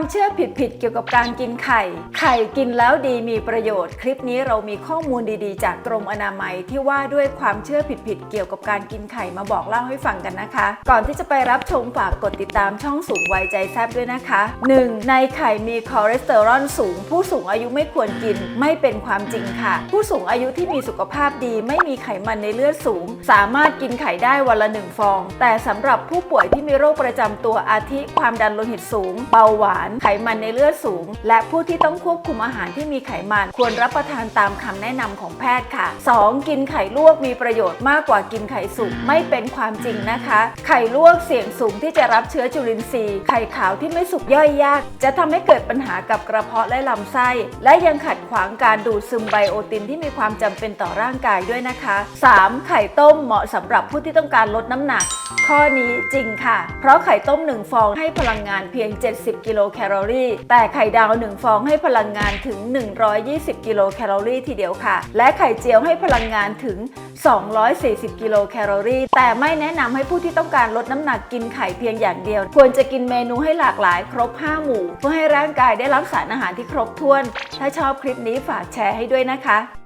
ความเชื่อผิดๆเกี่ยวกับการกินไข่ ไข่กินแล้วดีมีประโยชน์ คลิปนี้เรามีข้อมูลดีๆ จากกรมอนามัยที่ว่าด้วยความเชื่อผิดๆเกี่ยวกับการกินไข่มาบอกเล่าให้ฟังกันนะคะ ก่อนที่จะไปรับชมฝากกดติดตามช่องสูงวัยใจแซบด้วยนะคะ 1. ในไข่มีคอเลสเตอรอลสูง ผู้สูงอายุไม่ควรกินไม่เป็นความจริงค่ะ ผู้สูงอายุที่มีสุขภาพดี ไม่มีไขมันในเลือดสูง สามารถกินไข่ได้วันละหนึ่งฟอง แต่สำหรับผู้ป่วยที่มีโรคประจำตัวอาทิความดันโลหิตสูงเบาหวานไขมันในเลือดสูง และผู้ที่ต้องควบคุมอาหารที่มีไขมัน ควรรับประทานตามคำแนะนำของแพทย์ค่ะ 2. กินไข่ลวกมีประโยชน์มากกว่ากินไข่สุกไม่เป็นความจริงนะคะ ไข่ลวกเสี่ยงสูงที่จะรับเชื้อจุลินทรีย์ ไข่ขาวที่ไม่สุกย่อยยาก จะทำให้เกิดปัญหากับกระเพาะและลำไส้ และยังขัดขวางการดูดซึมไบโอตินที่มีความจำเป็นต่อร่างกายด้วยนะคะ 3. ไข่ต้มเหมาะสำหรับผู้ที่ต้องการลดน้ำหนัก ข้อนี้จริงค่ะ เพราะไข่ต้ม 1 ฟองให้พลังงานเพียง 70 กิโลแคลอรี่ แต่ไข่ดาว 1 ฟองให้พลังงานถึง 120 กิโลแคลอรี่ทีเดียวค่ะ และไข่เจียวให้พลังงานถึง 240 กิโลแคลอรี่ แต่ไม่แนะนำให้ผู้ที่ต้องการลดน้ำหนักกินไข่เพียงอย่างเดียว ควรจะกินเมนูให้หลากหลายครบ 5 หมู่ เพื่อให้ร่างกายได้รับสารอาหารที่ครบถ้วน ถ้าชอบคลิปนี้ฝากแชร์ให้ด้วยนะคะ